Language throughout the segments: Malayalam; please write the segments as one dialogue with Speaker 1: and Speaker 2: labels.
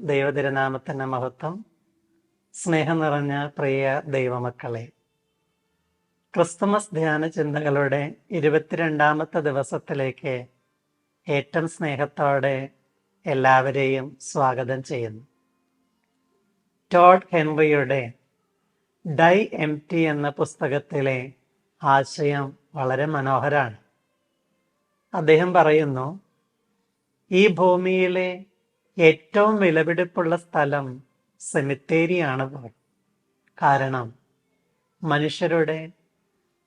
Speaker 1: ദൈവതിരുനാമത്തിന്റെ മഹത്വം സ്നേഹം നിറഞ്ഞ പ്രിയ ദൈവമക്കളെ ക്രിസ്തുമസ് ധ്യാന ചിന്തകളുടെ ഇരുപത്തിരണ്ടാമത്തെ ദിവസത്തിലേക്ക് ഏറ്റവും സ്നേഹത്തോടെ എല്ലാവരെയും സ്വാഗതം ചെയ്യുന്നു. ടോഡ് ഹെൻറിയുടെ ഡൈ എം ടി എന്ന പുസ്തകത്തിലെ ആശയം വളരെ മനോഹരമാണ്. അദ്ദേഹം പറയുന്നു ഈ ഭൂമിയിലെ ഏറ്റവും വിലപിടിപ്പുള്ള സ്ഥലം സെമിത്തേരിയാണ് കാരണം മനുഷ്യരുടെ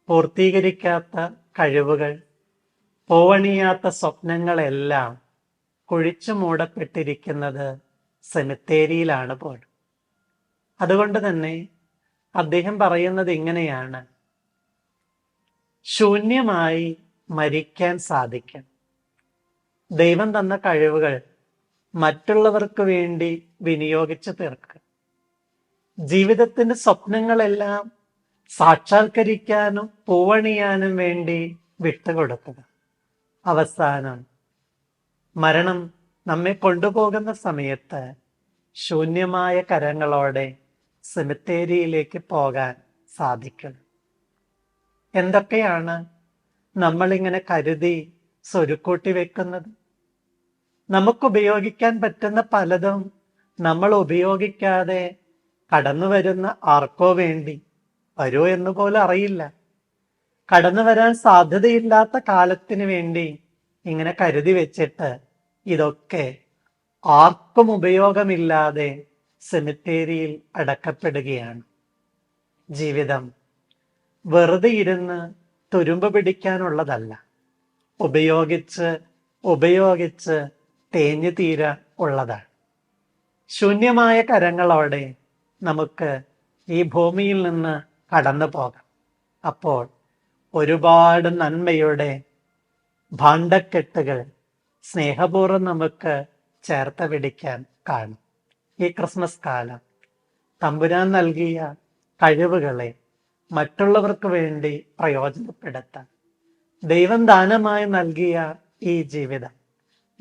Speaker 1: പൂർത്തീകരിക്കാത്ത കഴിവുകൾ പോവണിയാത്ത സ്വപ്നങ്ങളെല്ലാം കുഴിച്ചു മൂടപ്പെട്ടിരിക്കുന്നത് സെമിത്തേരിയിലാണ് പോൾ അതുകൊണ്ട് തന്നെ അദ്ദേഹം പറയുന്നത് ഇങ്ങനെയാണ്. ശൂന്യമായി മരിക്കാൻ സാധിക്കും. ദൈവം തന്ന കഴിവുകൾ മറ്റുള്ളവർക്ക് വേണ്ടി വിനിയോഗിച്ചു തീർക്കുക. ജീവിതത്തിന്റെ സ്വപ്നങ്ങളെല്ലാം സാക്ഷാത്കരിക്കാനും പൂവണിയാനും വേണ്ടി വിട്ടുകൊടുക്കുക. അവസാനം മരണം നമ്മെ കൊണ്ടുപോകുന്ന സമയത്ത് ശൂന്യമായ കരങ്ങളോടെ സെമിത്തേരിയിലേക്ക് പോകാൻ സാധിക്കണം എന്തൊക്കെയാണ് നമ്മളിങ്ങനെ കരുതി സ്വരുക്കൂട്ടി വെക്കുന്നത്? നമുക്ക് ഉപയോഗിക്കാൻ പറ്റുന്ന പലതും നമ്മൾ ഉപയോഗിക്കാതെ കടന്നു വരുന്ന ആർക്കോ വേണ്ടി വരോ എന്ന് പോലും അറിയില്ല. കടന്നു വരാൻ സാധ്യതയില്ലാത്ത കാലത്തിന് വേണ്ടി ഇങ്ങനെ കരുതി വെച്ചിട്ട് ഇതൊക്കെ ആർക്കും ഉപയോഗമില്ലാതെ സെമിത്തേരിയിൽ അടക്കപ്പെടുകയാണ്. ജീവിതം വെറുതെ ഇരുന്ന് തുരുമ്പ് പിടിക്കാനുള്ളതല്ല. ഉപയോഗിച്ച് ഉപയോഗിച്ച് തേഞ്ഞു തീര ഉള്ളതാണ്. ശൂന്യമായ കരങ്ങളോടെ നമുക്ക് ഈ ഭൂമിയിൽ നിന്ന് കടന്നു പോകാം. അപ്പോൾ ഒരുപാട് നന്മയുടെ ഭാണ്ഡക്കെട്ടുകൾ സ്നേഹപൂർവം നമുക്ക് ചേർത്ത് പിടിക്കാൻ കാണും. ഈ ക്രിസ്മസ് കാലം തമ്പുരാൻ നൽകിയ കഴിവുകളെ മറ്റുള്ളവർക്ക് വേണ്ടി പ്രയോജനപ്പെടുത്താൻ ദൈവം ദാനമായി നൽകിയ ഈ ജീവിതം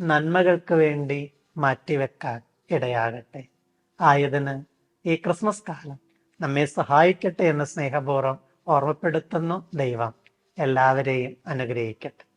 Speaker 1: നന്മകൾക്ക് വേണ്ടി മാറ്റിവെക്കാൻ ഇടയാകട്ടെ. ആയതിന് ഈ ക്രിസ്മസ് കാലം നമ്മെ സഹായിക്കട്ടെ എന്ന് സ്നേഹപൂർവം ഓർമ്മപ്പെടുത്തുന്നു ദൈവം. എല്ലാവരെയും അനുഗ്രഹിക്കട്ടെ.